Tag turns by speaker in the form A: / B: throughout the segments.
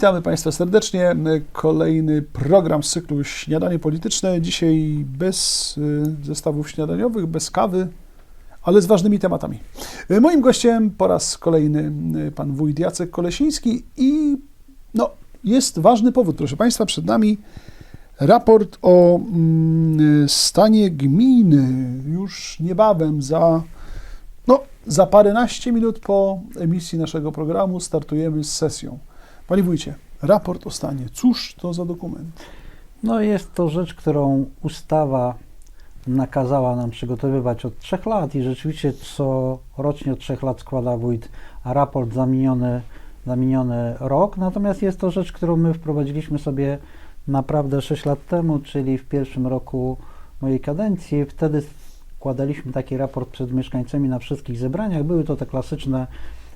A: Witamy Państwa serdecznie. Kolejny program z cyklu Śniadanie Polityczne. Dzisiaj bez y, zestawów śniadaniowych, bez kawy, ale z ważnymi tematami. Y, Moim gościem po raz kolejny y, pan wójt Jacek Kolesiński i no, jest ważny powód, proszę Państwa, przed nami raport o mm, stanie gminy. Już niebawem za no, za paręnaście minut po emisji naszego programu startujemy z sesją. Panie wójcie, raport o stanie. Cóż to za dokument?
B: No jest to rzecz, którą ustawa nakazała nam przygotowywać od trzech lat i rzeczywiście co rocznie od trzech lat składa wójt raport za miniony, za miniony rok. Natomiast jest to rzecz, którą my wprowadziliśmy sobie naprawdę 6 lat temu, czyli w pierwszym roku mojej kadencji. Wtedy składaliśmy taki raport przed mieszkańcami na wszystkich zebraniach. Były to te klasyczne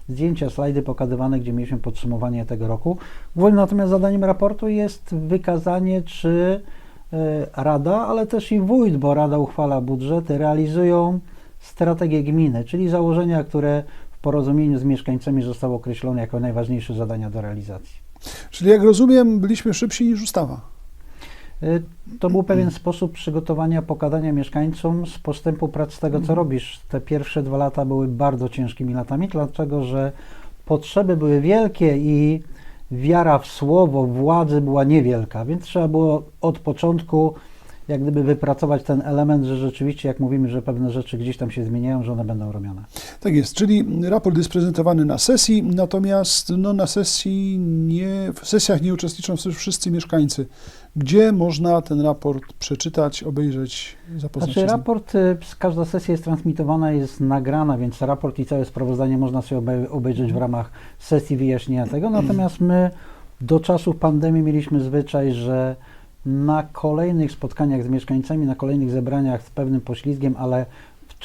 B: zdjęcia, slajdy pokazywane, gdzie mieliśmy podsumowanie tego roku. Głównym natomiast zadaniem raportu jest wykazanie, czy e, Rada, ale też i wójt, bo Rada uchwala budżety, realizują strategię gminy, czyli założenia, które w porozumieniu z mieszkańcami zostały określone jako najważniejsze zadania do realizacji.
A: Czyli jak rozumiem, byliśmy szybsi niż ustawa.
B: Y, To był pewien sposób przygotowania, pokazania mieszkańcom z postępu prac tego, co robisz. Te pierwsze dwa lata były bardzo ciężkimi latami, dlatego że potrzeby były wielkie i wiara w słowo władzy była niewielka, więc trzeba było od początku jak gdyby wypracować ten element, że rzeczywiście, jak mówimy, że pewne rzeczy gdzieś tam się zmieniają, że one będą robione.
A: Tak jest, czyli raport jest prezentowany na sesji, natomiast no, na sesji nie, w sesjach nie uczestniczą wszyscy mieszkańcy. Gdzie można ten raport przeczytać, obejrzeć, zapoznać
B: Znaczy
A: się z nim?
B: raport, y, każda sesja jest transmitowana, jest nagrana, więc raport i całe sprawozdanie można sobie obe- obejrzeć w ramach sesji wyjaśnienia tego. Natomiast my do czasów pandemii mieliśmy zwyczaj, że na kolejnych spotkaniach z mieszkańcami, na kolejnych zebraniach z pewnym poślizgiem, ale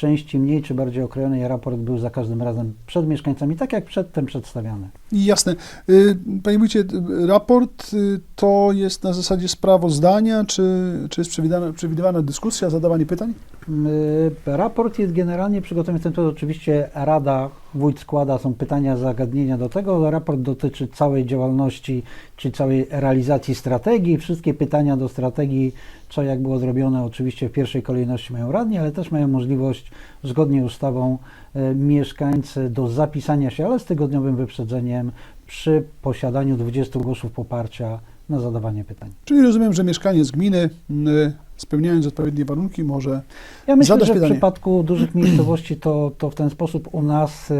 B: części mniej czy bardziej okrojonej raport był za każdym razem przed mieszkańcami, tak jak przedtem przedstawiany.
A: Jasne. Y, Panie wójcie, y, raport y, to jest na zasadzie sprawozdania, czy, czy jest przewidziana, przewidywana dyskusja, zadawanie pytań?
B: Raport jest generalnie przygotowany, to oczywiście Rada, wójt składa, są pytania, zagadnienia do tego. Raport dotyczy całej działalności, czy całej realizacji strategii. Wszystkie pytania do strategii, co jak było zrobione, oczywiście w pierwszej kolejności mają radni, ale też mają możliwość, zgodnie z ustawą, y, mieszkańcy do zapisania się, ale z tygodniowym wyprzedzeniem przy posiadaniu 20 głosów poparcia na zadawanie pytań.
A: Czyli rozumiem, że mieszkaniec gminy, spełniając odpowiednie warunki, może
B: Ja myślę,
A: Zadać
B: że w
A: pytanie.
B: przypadku dużych miejscowości to, to w ten sposób u nas y,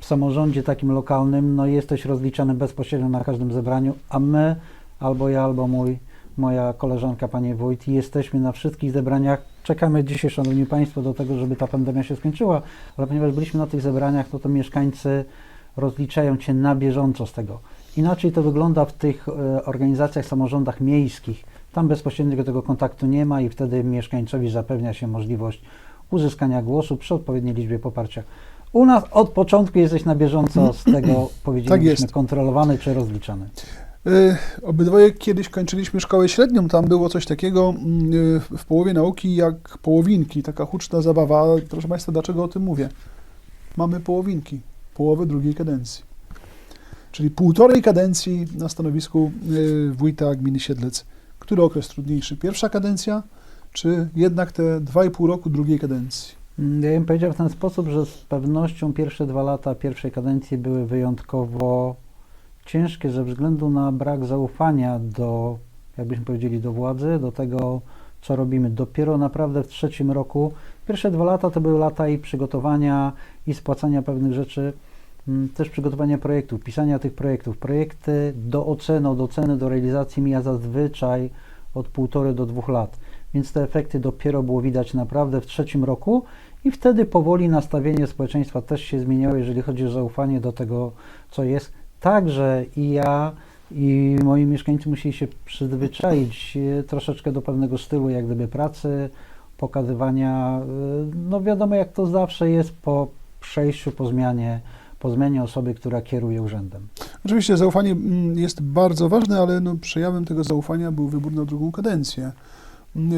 B: w samorządzie takim lokalnym no, jesteś rozliczany bezpośrednio na każdym zebraniu, a my, albo ja, albo mój, moja koleżanka, panie wójt, jesteśmy na wszystkich zebraniach. Czekamy dzisiaj, szanowni państwo, do tego, żeby ta pandemia się skończyła, ale ponieważ byliśmy na tych zebraniach, no to mieszkańcy rozliczają cię na bieżąco z tego. Inaczej to wygląda w tych e, organizacjach, samorządach miejskich. Tam bezpośredniego tego kontaktu nie ma i wtedy mieszkańcowi zapewnia się możliwość uzyskania głosu przy odpowiedniej liczbie poparcia. U nas od początku jesteś na bieżąco z tego, powiedzielibyśmy,
A: jest.
B: kontrolowany czy rozliczany.
A: Y, Obydwoje kiedyś kończyliśmy szkołę średnią, tam było coś takiego y, w połowie nauki jak połowinki, taka huczna zabawa. Proszę Państwa, dlaczego o tym mówię? Mamy połowinki, połowę drugiej kadencji. Czyli półtorej kadencji na stanowisku y, wójta gminy Siedlec. Który okres trudniejszy? Pierwsza kadencja, czy jednak te dwa i pół roku drugiej kadencji?
B: Mm, Ja bym powiedział w ten sposób, że z pewnością pierwsze dwa lata pierwszej kadencji były wyjątkowo ciężkie ze względu na brak zaufania do, jakbyśmy powiedzieli, do władzy, do tego, co robimy. Dopiero naprawdę w trzecim roku, pierwsze dwa lata to były lata i przygotowania, i spłacania pewnych rzeczy, mm, też przygotowania projektów, pisania tych projektów. Projekty do oceny, oceny do realizacji mija zazwyczaj od półtorej do dwóch lat. Więc te efekty dopiero było widać naprawdę w trzecim roku i wtedy powoli nastawienie społeczeństwa też się zmieniało, jeżeli chodzi o zaufanie do tego, co jest. Także i ja, i moi mieszkańcy musieli się przyzwyczaić e, troszeczkę do pewnego stylu jak gdyby pracy, pokazywania, e, no wiadomo jak to zawsze jest po przejściu, po zmianie, po zmianie osoby, która kieruje urzędem.
A: Oczywiście zaufanie mm, jest bardzo ważne, ale no, przejawem tego zaufania był wybór na drugą kadencję. Mm,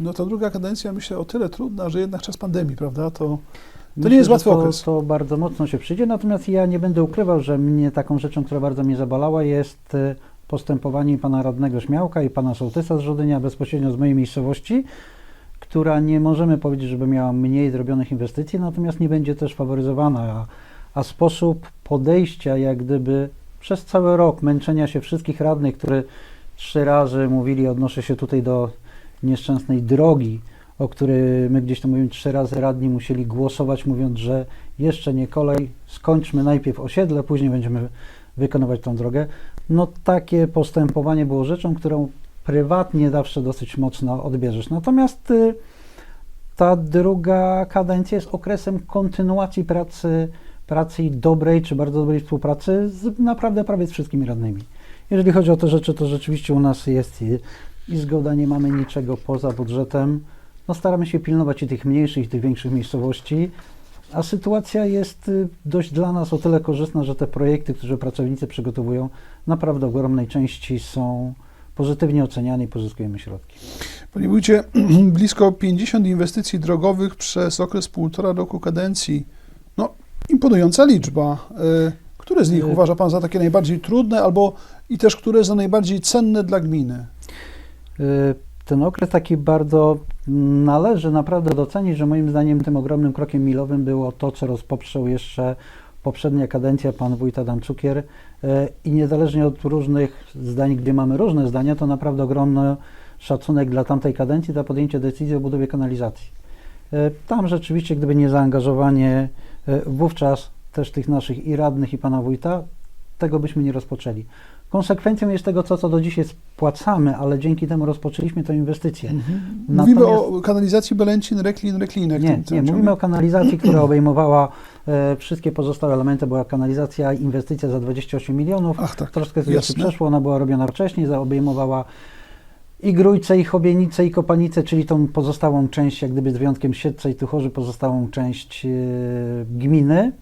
A: No ta druga kadencja myślę o tyle trudna, że jednak czas pandemii, prawda? To To nie jest łatwy
B: to,
A: okres.
B: To bardzo mocno się przyjdzie, natomiast ja nie będę ukrywał, że mnie taką rzeczą, która bardzo mnie zabalała, jest e, postępowanie pana radnego Śmiałka i pana sołtysa z Żodynia bezpośrednio z mojej miejscowości, która nie możemy powiedzieć, żeby miała mniej zrobionych inwestycji, natomiast nie będzie też faworyzowana, a, a sposób podejścia jak gdyby przez cały rok męczenia się wszystkich radnych, które trzy razy mówili, odnoszę się tutaj do nieszczęsnej drogi, o której my gdzieś tam mówimy, trzy razy radni musieli głosować, mówiąc, że jeszcze nie kolej, skończmy najpierw osiedle, później będziemy wykonywać tą drogę. No takie postępowanie było rzeczą, którą prywatnie zawsze dosyć mocno odbierzesz. Natomiast y, ta druga kadencja jest okresem kontynuacji pracy, pracy dobrej czy bardzo dobrej współpracy z naprawdę prawie z wszystkimi radnymi. Jeżeli chodzi o te rzeczy, to rzeczywiście u nas jest i, i zgoda, nie mamy niczego poza budżetem. No staramy się pilnować i tych mniejszych, i tych większych miejscowości, a sytuacja jest y, dość dla nas o tyle korzystna, że te projekty, które pracownicy przygotowują, naprawdę w ogromnej części są pozytywnie oceniane i pozyskujemy środki.
A: Panie wójcie, blisko 50 inwestycji drogowych przez okres półtora roku kadencji. No, imponująca liczba. Y, Które z nich
B: Y-
A: uważa Pan za takie najbardziej trudne, albo i też które za najbardziej cenne dla gminy?
B: Ten okres taki bardzo należy naprawdę docenić, że moim zdaniem tym ogromnym krokiem milowym było to, co rozpoczął jeszcze poprzednia kadencja pan wójt Adam Cukier y, i niezależnie od różnych zdań, gdzie mamy różne zdania, to naprawdę ogromny szacunek dla tamtej kadencji za podjęcie decyzji o budowie kanalizacji. Y, Tam rzeczywiście, gdyby nie zaangażowanie y, wówczas też tych naszych i radnych, i pana wójta, tego byśmy nie rozpoczęli. Konsekwencją jest tego, co, co do dzisiaj spłacamy, ale dzięki temu rozpoczęliśmy tę inwestycję.
A: Mówimy
B: Natomiast-
A: o kanalizacji Belęcin, Reklin, Reklinek.
B: Nie, nie, mówimy o kanalizacji, która obejmowała e, wszystkie pozostałe elementy. Była kanalizacja, inwestycja za 28 milionów.
A: Ach tak,
B: Troszkę z jeszcze przeszło, ona była robiona wcześniej, obejmowała i Grójce, i Chobienice, i Kopanice, czyli tą pozostałą część, jak gdyby z wyjątkiem Siedlca i Tuchorzy, pozostałą część e, gminy.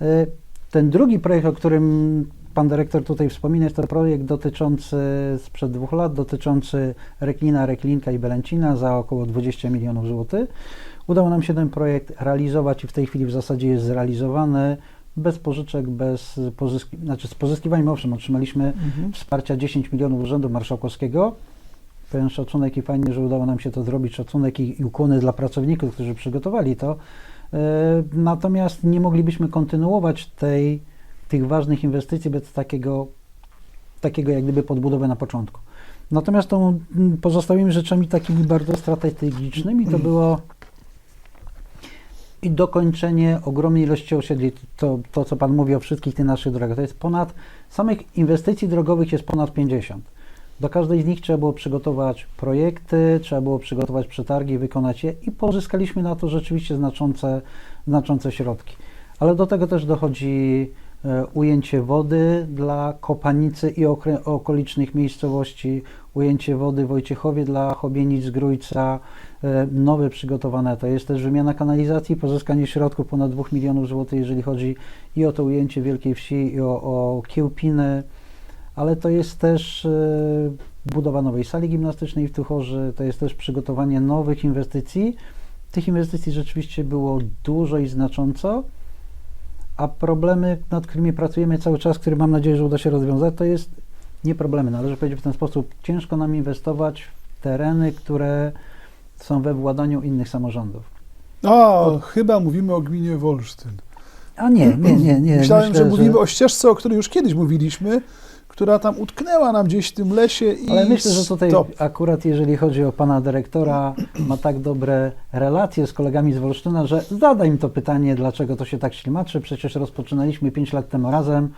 B: E, ten drugi projekt, o którym pan dyrektor tutaj wspomina, jest to projekt dotyczący sprzed dwóch lat, dotyczący Reklina, Reklinka i Belęcina za około 20 milionów złotych. Udało nam się ten projekt realizować i w tej chwili w zasadzie jest zrealizowany bez pożyczek, bez pozyski, znaczy z pozyskiwaniem, owszem, otrzymaliśmy
A: Mhm.
B: wsparcia 10 milionów Urzędu Marszałkowskiego. Pełen szacunek i fajnie, że udało nam się to zrobić. Szacunek i, i ukłony dla pracowników, którzy przygotowali to. E, Natomiast nie moglibyśmy kontynuować tej, tych ważnych inwestycji bez takiego, takiego jak gdyby podbudowy na początku. Natomiast tą mm, pozostałymi rzeczami takimi bardzo strategicznymi to było i dokończenie ogromnej ilości osiedli. To, to, co Pan mówi o wszystkich tych naszych drogach, to jest ponad, samych inwestycji drogowych jest ponad 50. Do każdej z nich trzeba było przygotować projekty, trzeba było przygotować przetargi, wykonać je i pozyskaliśmy na to rzeczywiście znaczące, znaczące środki. Ale do tego też dochodzi ujęcie wody dla Kopanicy i okolicznych miejscowości, ujęcie wody Wojciechowie dla Chobienic, Grójca, e, nowe przygotowane. To jest też wymiana kanalizacji, pozyskanie środków ponad 2 milionów złotych, jeżeli chodzi i o to ujęcie Wielkiej Wsi, i o, o Kiełpiny, ale to jest też e, budowa nowej sali gimnastycznej w Tuchorzy, to jest też przygotowanie nowych inwestycji. Tych inwestycji rzeczywiście było dużo i znacząco, a problemy, nad którymi pracujemy cały czas, które mam nadzieję, że uda się rozwiązać, to jest nie problemy, należy powiedzieć w ten sposób, ciężko nam inwestować w tereny, które są we władaniu innych samorządów.
A: A, chyba mówimy o gminie Wolsztyn.
B: A nie, nie, nie, nie.
A: Myślałem,
B: myślę,
A: że mówimy o ścieżce, o której już kiedyś mówiliśmy, która tam utknęła nam gdzieś w tym lesie i
B: Ale myślę, że tutaj
A: stop.
B: akurat jeżeli chodzi o pana dyrektora, ma tak dobre relacje z kolegami z Wolsztyna, że zada im to pytanie, dlaczego to się tak ślimaczy. Przecież rozpoczynaliśmy 5 lat temu razem.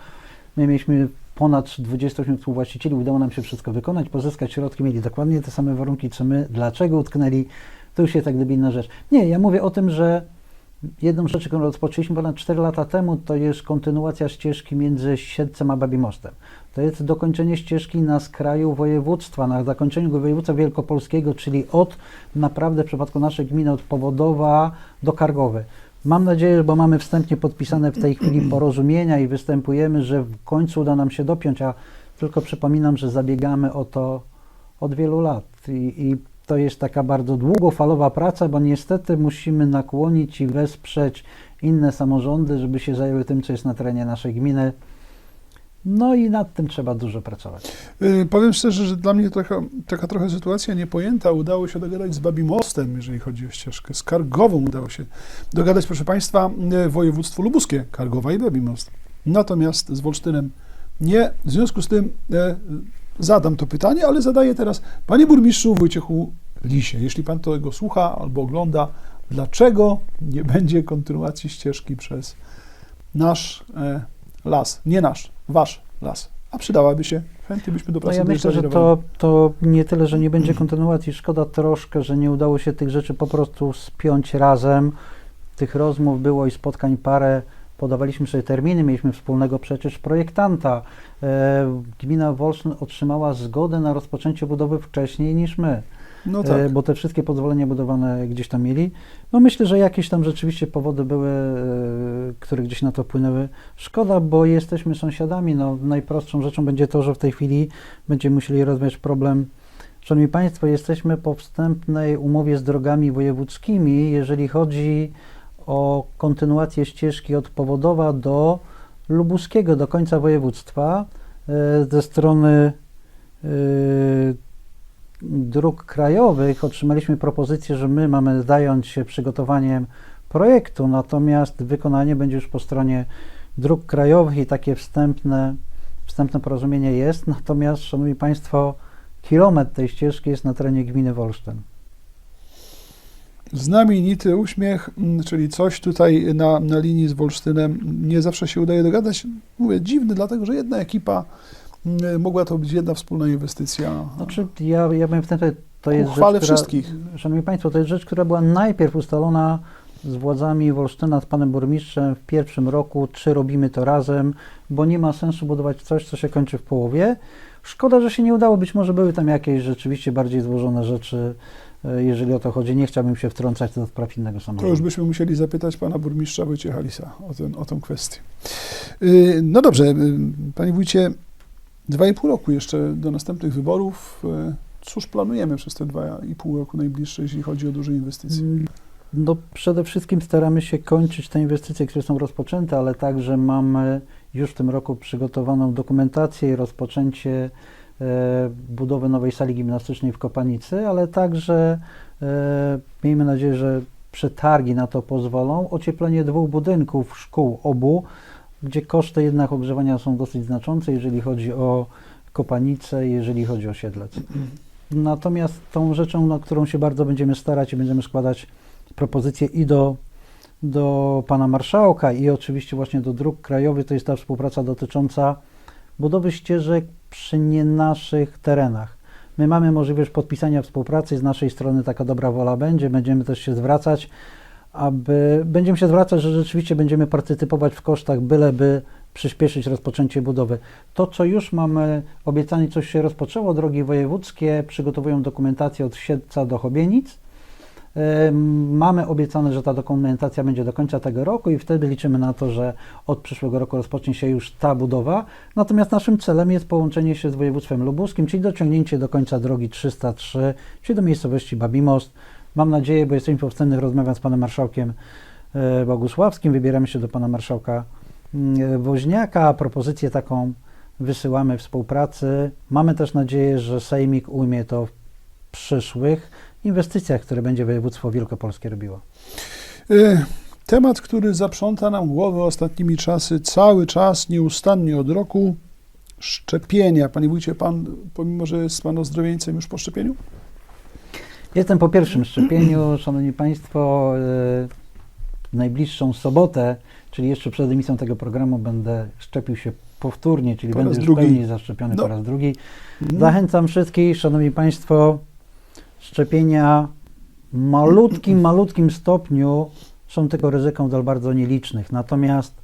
B: My mieliśmy ponad 28 współwłaścicieli, udało nam się wszystko wykonać, pozyskać środki, mieli dokładnie te same warunki co my. Dlaczego utknęli? To już jest jak gdyby inna rzecz. Nie, ja mówię o tym, że jedną rzecz, którą rozpoczęliśmy ponad 4 lata temu, to jest kontynuacja ścieżki między Siedlcem a Babimostem. To jest dokończenie ścieżki na skraju województwa, na zakończeniu województwa wielkopolskiego, czyli od naprawdę w przypadku naszej gminy od Powodowa do Kargowy. Mam nadzieję, bo mamy wstępnie podpisane w tej chwili porozumienia i występujemy, że w końcu uda nam się dopiąć, a tylko przypominam, że zabiegamy o to od wielu lat i, i to jest taka bardzo długofalowa praca, bo niestety musimy nakłonić i wesprzeć inne samorządy, żeby się zajęły tym, co jest na terenie naszej gminy. No i nad tym trzeba dużo pracować.
A: Y, Powiem szczerze, że dla mnie taka, taka trochę sytuacja niepojęta. Udało się dogadać z Babimostem, jeżeli chodzi o ścieżkę. Z Kargową udało się dogadać, proszę Państwa, y, województwo lubuskie, Kargowa i Babimost. Natomiast z Wolsztynem nie. W związku z tym e, zadam to pytanie, ale zadaję teraz Panie Burmistrzu Wojciechu Lisie. Jeśli Pan tego słucha albo ogląda, dlaczego nie będzie kontynuacji ścieżki przez nasz e, las? Nie nasz, Wasz las. A przydałaby się. Chętnie byśmy do
B: No
A: pracy
B: ja myślę, że to, to nie tyle, że nie będzie kontynuacji. Szkoda troszkę, że nie udało się tych rzeczy po prostu spiąć razem. Tych rozmów było i spotkań parę. Podawaliśmy sobie terminy, mieliśmy wspólnego przecież projektanta. E, Gmina Wolsztyn otrzymała zgodę na rozpoczęcie budowy wcześniej niż my.
A: No
B: e,
A: tak.
B: bo te wszystkie pozwolenia budowane gdzieś tam mieli. No myślę, że jakieś tam rzeczywiście powody były, e, które gdzieś na to wpłynęły. Szkoda, bo jesteśmy sąsiadami. No, najprostszą rzeczą będzie to, że w tej chwili będziemy musieli rozwiązać problem. Szanowni Państwo, jesteśmy po wstępnej umowie z drogami wojewódzkimi, jeżeli chodzi o kontynuację ścieżki od Powodowa do Lubuskiego, do końca województwa e, ze strony dróg krajowych otrzymaliśmy propozycję, że my mamy zająć się przygotowaniem projektu, natomiast wykonanie będzie już po stronie dróg krajowych i takie wstępne, wstępne porozumienie jest. Natomiast, Szanowni Państwo, kilometr tej ścieżki jest na terenie gminy Wolsztyn.
A: Znamienity uśmiech, czyli coś tutaj na, na linii z Wolsztynem nie zawsze się udaje dogadać. Mówię, dziwny, dlatego że jedna ekipa mogła to być jedna wspólna inwestycja.
B: Znaczy, ja, ja bym w tym, to jest
A: Uchwale
B: rzecz, która,
A: wszystkich.
B: Szanowni Państwo, to jest rzecz, która była najpierw ustalona z władzami Wolsztyna, z panem burmistrzem w pierwszym roku, czy robimy to razem, bo nie ma sensu budować coś, co się kończy w połowie. Szkoda, że się nie udało, być może były tam jakieś rzeczywiście bardziej złożone rzeczy, e, jeżeli o to chodzi. Nie chciałbym się wtrącać do spraw innego
A: To
B: samorządu.
A: już byśmy musieli zapytać pana burmistrza Wojciecha Lisa o, ten, o tą kwestię. Yy, No dobrze, panie wójcie, dwa i pół roku jeszcze do następnych wyborów. Yy, Cóż planujemy przez te dwa i pół roku najbliższe, jeśli chodzi o duże inwestycje?
B: No przede wszystkim staramy się kończyć te inwestycje, które są rozpoczęte, ale także mamy już w tym roku przygotowaną dokumentację i rozpoczęcie e, budowy nowej sali gimnastycznej w Kopanicy, ale także e, miejmy nadzieję, że przetargi na to pozwolą. Ocieplenie dwóch budynków szkół obu, gdzie koszty jednak ogrzewania są dosyć znaczące, jeżeli chodzi o Kopanicę, jeżeli chodzi o Siedlec. Natomiast tą rzeczą, na którą się bardzo będziemy starać i będziemy składać propozycje i do, do pana marszałka, i oczywiście właśnie do dróg krajowych, to jest ta współpraca dotycząca budowy ścieżek przy nie naszych terenach. My mamy możliwość podpisania współpracy, z naszej strony taka dobra wola będzie, będziemy też się zwracać, aby, będziemy się zwracać, że rzeczywiście będziemy partycypować w kosztach, byleby przyspieszyć rozpoczęcie budowy. To, co już mamy obiecane, coś się rozpoczęło, drogi wojewódzkie przygotowują dokumentację od Siedlca do Chobienic. Mamy obiecane, że ta dokumentacja będzie do końca tego roku i wtedy liczymy na to, że od przyszłego roku rozpocznie się już ta budowa. Natomiast naszym celem jest połączenie się z województwem lubuskim, czyli dociągnięcie do końca drogi 303, czyli do miejscowości Babimost. Mam nadzieję, bo jesteśmy po wstępnych z panem marszałkiem e, Bogusławskim, wybieramy się do pana marszałka mm, Woźniaka. Propozycję taką wysyłamy współpracy. Mamy też nadzieję, że Sejmik ujmie to w przyszłych inwestycjach, które będzie województwo wielkopolskie robiło.
A: Y, Temat, który zaprząta nam głowę ostatnimi czasy, cały czas, nieustannie od roku, szczepienia. Panie wójcie, pan, pomimo że jest pan ozdrowieńcem już po szczepieniu?
B: Jestem po pierwszym szczepieniu, szanowni państwo. e, W najbliższą sobotę, czyli jeszcze przed emisją tego programu, będę szczepił się powtórnie, czyli
A: Po
B: będę już
A: drugi.
B: pełni zaszczepiony
A: No.
B: po raz drugi.
A: Mhm.
B: Zachęcam wszystkich, szanowni państwo, szczepienia w malutkim, malutkim stopniu są tylko ryzyką dla bardzo nielicznych. Natomiast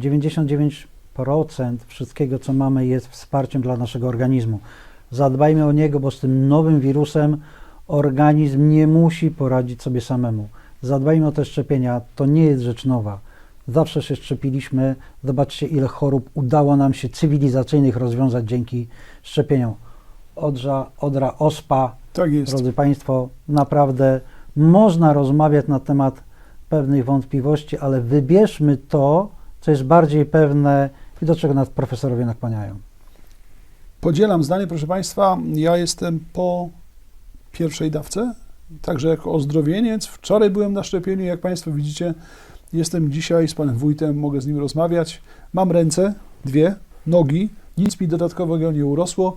B: 99% wszystkiego, co mamy, jest wsparciem dla naszego organizmu. Zadbajmy o niego, bo z tym nowym wirusem organizm nie musi poradzić sobie samemu. Zadbajmy o te szczepienia. To nie jest rzecz nowa. Zawsze się szczepiliśmy. Zobaczcie, ile chorób udało nam się cywilizacyjnych rozwiązać dzięki szczepieniom. Odra, odra ospa,
A: Tak jest.
B: Drodzy Państwo, naprawdę można rozmawiać na temat pewnych wątpliwości, ale wybierzmy to, co jest bardziej pewne i do czego nas profesorowie nakłaniają.
A: Podzielam zdanie, proszę Państwa. Ja jestem po pierwszej dawce, także jako ozdrowieniec. Wczoraj byłem na szczepieniu, jak Państwo widzicie. Jestem dzisiaj z Panem Wójtem, mogę z nim rozmawiać. Mam ręce, dwie, nogi, nic mi dodatkowego nie urosło.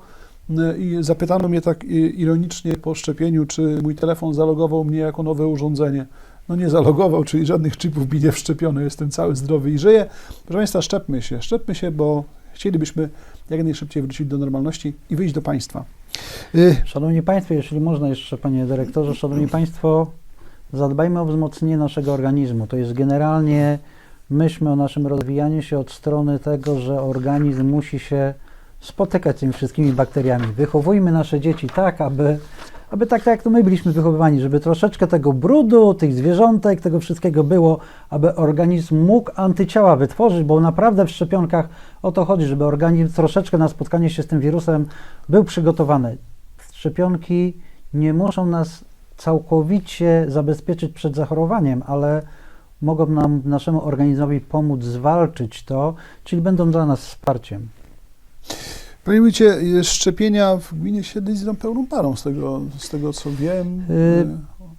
A: I zapytano mnie tak ironicznie po szczepieniu, czy mój telefon zalogował mnie jako nowe urządzenie. No nie zalogował, czyli żadnych chipów mi nie wszczepiono, jestem cały zdrowy i żyję. Proszę Państwa, szczepmy się, szczepmy się, bo chcielibyśmy jak najszybciej wrócić do normalności i wyjść do państwa. Y,
B: Szanowni Państwo, jeśli można jeszcze, Panie Dyrektorze, Szanowni Państwo, zadbajmy o wzmocnienie naszego organizmu. To jest generalnie, myślmy o naszym rozwijaniu się od strony tego, że organizm musi się spotykać z tymi wszystkimi bakteriami. Wychowujmy nasze dzieci tak, aby, aby tak, tak jak to my byliśmy wychowywani, żeby troszeczkę tego brudu, tych zwierzątek, tego wszystkiego było, aby organizm mógł antyciała wytworzyć, bo naprawdę w szczepionkach o to chodzi, żeby organizm troszeczkę na spotkanie się z tym wirusem był przygotowany. Szczepionki nie muszą nas całkowicie zabezpieczyć przed zachorowaniem, ale mogą nam, naszemu organizmowi pomóc zwalczyć to, czyli będą dla nas wsparciem.
A: Panie Wójcie, y, szczepienia w gminie Siedlic idą pełną parą, z tego, z tego co wiem.
B: Y,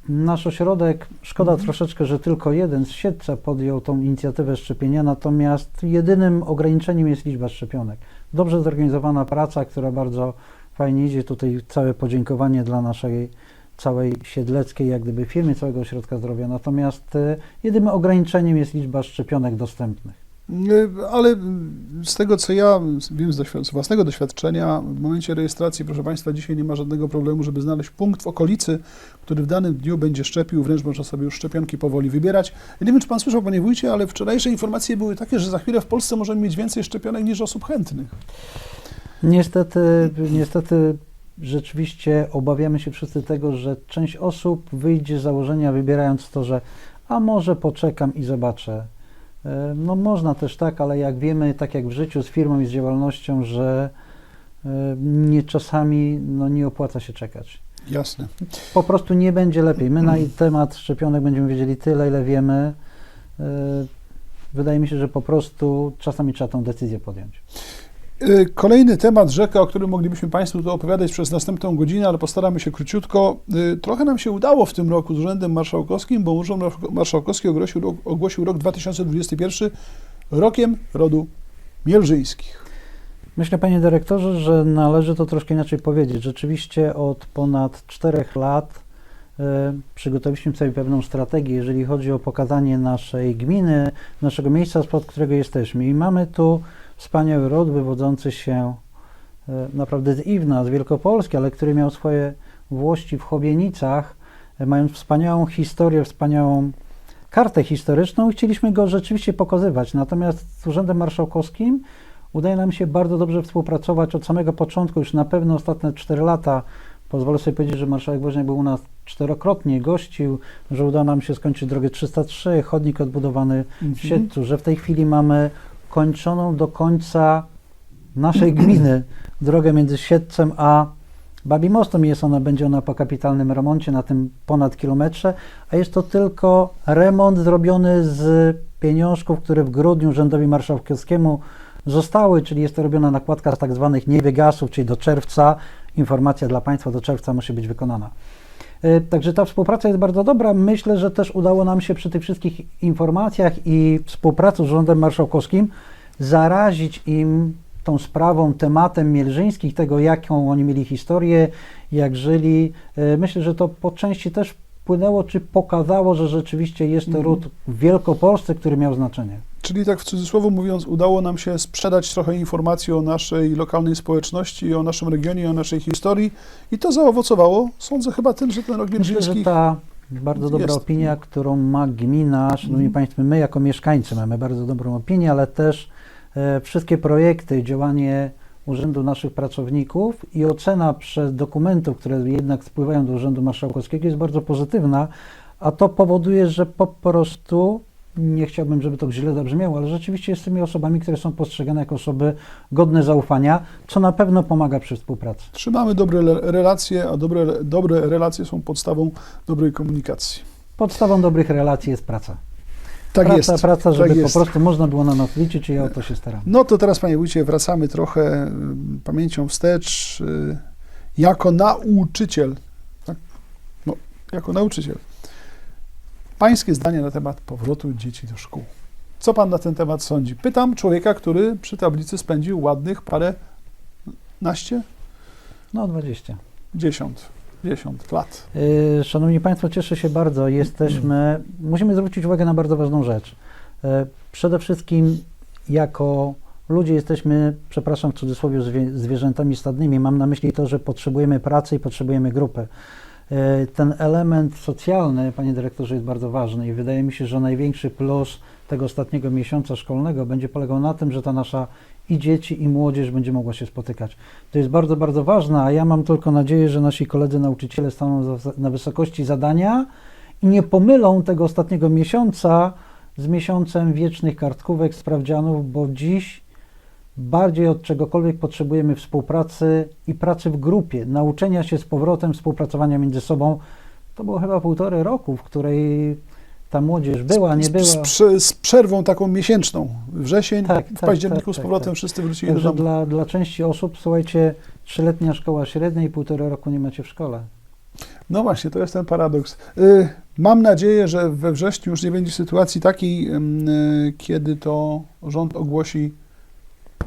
B: Nasz ośrodek, szkoda
A: Mhm.
B: troszeczkę, że tylko jeden z Siedlca podjął tą inicjatywę szczepienia, natomiast jedynym ograniczeniem jest liczba szczepionek. Dobrze zorganizowana praca, która bardzo fajnie idzie. Tutaj całe podziękowanie dla naszej całej siedleckiej, jak gdyby firmy, całego ośrodka zdrowia. Natomiast y, jedynym ograniczeniem jest liczba szczepionek dostępnych.
A: Ale z tego co ja wiem z, własnego doświadczenia, w momencie rejestracji, proszę Państwa, dzisiaj nie ma żadnego problemu, żeby znaleźć punkt w okolicy, który w danym dniu będzie szczepił, wręcz można sobie już szczepionki powoli wybierać. Nie wiem, czy Pan słyszał, Panie Wójcie, ale wczorajsze informacje były takie, że za chwilę w Polsce możemy mieć więcej szczepionek niż osób chętnych.
B: Niestety, niestety rzeczywiście obawiamy się wszyscy tego, że część osób wyjdzie z założenia wybierając to, że a może poczekam i zobaczę. E, No można też tak, ale jak wiemy, tak jak w życiu z firmą i z działalnością, że e, nie czasami no, nie opłaca się czekać.
A: Jasne.
B: Po prostu nie będzie lepiej. My na temat szczepionek będziemy wiedzieli tyle, ile wiemy. E, Wydaje mi się, że po prostu czasami trzeba tą decyzję podjąć.
A: Y, Kolejny temat, rzeka, o którym moglibyśmy Państwu tu opowiadać przez następną godzinę, ale postaramy się króciutko. Y, Trochę nam się udało w tym roku z Urzędem Marszałkowskim, bo Urząd Marszałkowski ogłosił ogłosił rok 2021 rokiem rodu Mielżyńskich.
B: Myślę, panie dyrektorze, że należy to troszkę inaczej powiedzieć. Rzeczywiście od ponad czterech lat e, przygotowaliśmy sobie pewną strategię, jeżeli chodzi o pokazanie naszej gminy, naszego miejsca, spod którego jesteśmy. I mamy tu wspaniały rod wywodzący się e, naprawdę z Iwna, z Wielkopolski, ale który miał swoje włości w Chobienicach, e, mając wspaniałą historię, wspaniałą kartę historyczną i chcieliśmy go rzeczywiście pokazywać. Natomiast z Urzędem Marszałkowskim udaje nam się bardzo dobrze współpracować od samego początku, już na pewno ostatnie 4 lata. Pozwolę sobie powiedzieć, że marszałek Woźniak był u nas czterokrotnie, gościł, że udało nam się skończyć drogę 303, chodnik odbudowany w Siedlcu, że w tej chwili mamy kończoną do końca naszej gminy drogę między Siedlcem a Babimostem. Jest ona, będzie ona po kapitalnym remoncie na tym ponad kilometrze, a jest to tylko remont zrobiony z pieniążków, które w grudniu Urzędowi Marszałkowskiemu zostały, czyli jest to robiona nakładka z tak zwanych niewygasów, czyli do czerwca. Informacja dla Państwa do czerwca musi być wykonana. E, Także ta współpraca jest bardzo dobra. Myślę, że też udało nam się przy tych wszystkich informacjach i współpracy z Urzędem Marszałkowskim zarazić im tą sprawą, tematem Mielżyńskich, tego jaką oni mieli historię, jak żyli. E, Myślę, że to po części też wpłynęło, czy pokazało, że rzeczywiście jest to
A: Mhm.
B: ród w Wielkopolsce, który miał znaczenie.
A: Czyli tak w cudzysłowie mówiąc, udało nam się sprzedać trochę informacji o naszej lokalnej społeczności, o naszym regionie, o naszej historii i to zaowocowało, sądzę chyba tym, że ten rok
B: Myślę, że
A: Mielżyńskich...
B: ta bardzo dobra
A: jest.
B: opinia, którą ma gmina, szanowni
A: Mhm.
B: państwo, my jako mieszkańcy mamy bardzo dobrą opinię, ale też e, wszystkie projekty, działanie urzędu naszych pracowników i ocena przez dokumentów, które jednak spływają do Urzędu Marszałkowskiego jest bardzo pozytywna, a to powoduje, że po prostu nie chciałbym, żeby to źle zabrzmiało, ale rzeczywiście jest tymi osobami, które są postrzegane jako osoby godne zaufania, co na pewno pomaga przy współpracy.
A: Trzymamy dobre relacje, a dobre, dobre relacje są podstawą dobrej komunikacji.
B: Podstawą dobrych relacji jest praca.
A: Tak
B: praca,
A: jest.
B: praca, żeby
A: tak
B: po
A: jest.
B: prostu można było na nas liczyć i ja o to się staram.
A: No to teraz, panie wójcie, wracamy trochę y, pamięcią wstecz. y, Jako nauczyciel, tak? no, jako nauczyciel, pańskie zdanie na temat powrotu dzieci do szkół. Co pan na ten temat sądzi? Pytam człowieka, który przy tablicy spędził ładnych parę naście,
B: No 20.
A: dziesiąt, dziesiąt lat.
B: Yy, Szanowni Państwo, cieszę się bardzo. Jesteśmy, musimy zwrócić uwagę na bardzo ważną rzecz. Yy, Przede wszystkim jako ludzie jesteśmy, przepraszam w cudzysłowie, zwie, zwierzętami stadnymi. Mam na myśli to, że potrzebujemy pracy i potrzebujemy grupy. Yy, Ten element socjalny, panie dyrektorze, jest bardzo ważny i wydaje mi się, że największy plus tego ostatniego miesiąca szkolnego będzie polegał na tym, że ta nasza i dzieci, i młodzież będzie mogła się spotykać. To jest bardzo, bardzo ważne, a ja mam tylko nadzieję, że nasi koledzy nauczyciele staną na wysokości zadania i nie pomylą tego ostatniego miesiąca z miesiącem wiecznych kartkówek, sprawdzianów, bo dziś bardziej od czegokolwiek potrzebujemy współpracy i pracy w grupie, nauczenia się z powrotem, współpracowania między sobą. To było chyba półtorej roku, w której ta młodzież była, nie była.
A: Z, z przerwą taką miesięczną. Wrzesień,
B: Tak,
A: w
B: tak,
A: październiku
B: tak,
A: z
B: tak,
A: powrotem
B: tak.
A: wszyscy wrócili do
B: Także
A: domu.
B: dla, dla części osób, słuchajcie, trzyletnia szkoła średnia i półtora roku nie macie w szkole.
A: No właśnie, to jest ten paradoks. Y, Mam nadzieję, że we wrześniu już nie będzie sytuacji takiej, ym, y, kiedy to rząd ogłosi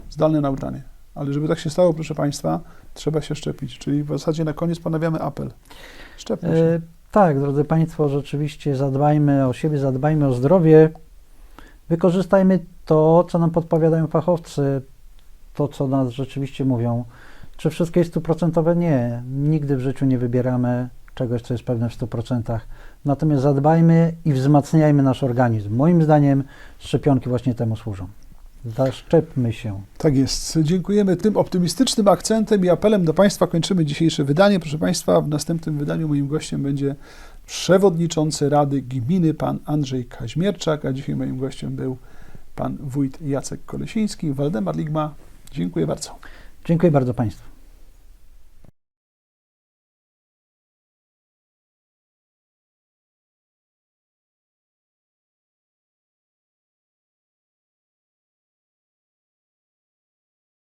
A: zdalne nauczanie. Ale żeby tak się stało, proszę Państwa, trzeba się szczepić. Czyli w zasadzie na koniec ponawiamy apel. Szczepmy się.
B: E, tak, drodzy Państwo, rzeczywiście zadbajmy o siebie, zadbajmy o zdrowie. Wykorzystajmy to, co nam podpowiadają fachowcy, to, co nas rzeczywiście mówią. Czy wszystko jest stuprocentowe? Nie. Nigdy w życiu nie wybieramy czegoś, co jest pewne w 100%. Natomiast zadbajmy i wzmacniajmy nasz organizm. Moim zdaniem szczepionki właśnie temu służą. Zaszczepmy się.
A: Tak jest. Dziękujemy tym optymistycznym akcentem i apelem do Państwa. Kończymy dzisiejsze wydanie. Proszę Państwa, w następnym wydaniu moim gościem będzie przewodniczący Rady Gminy, pan Andrzej Kaźmierczak, a dzisiaj moim gościem był pan wójt Jacek Kolesiński. Waldemar Ligma, dziękuję bardzo.
B: Dziękuję bardzo Państwu.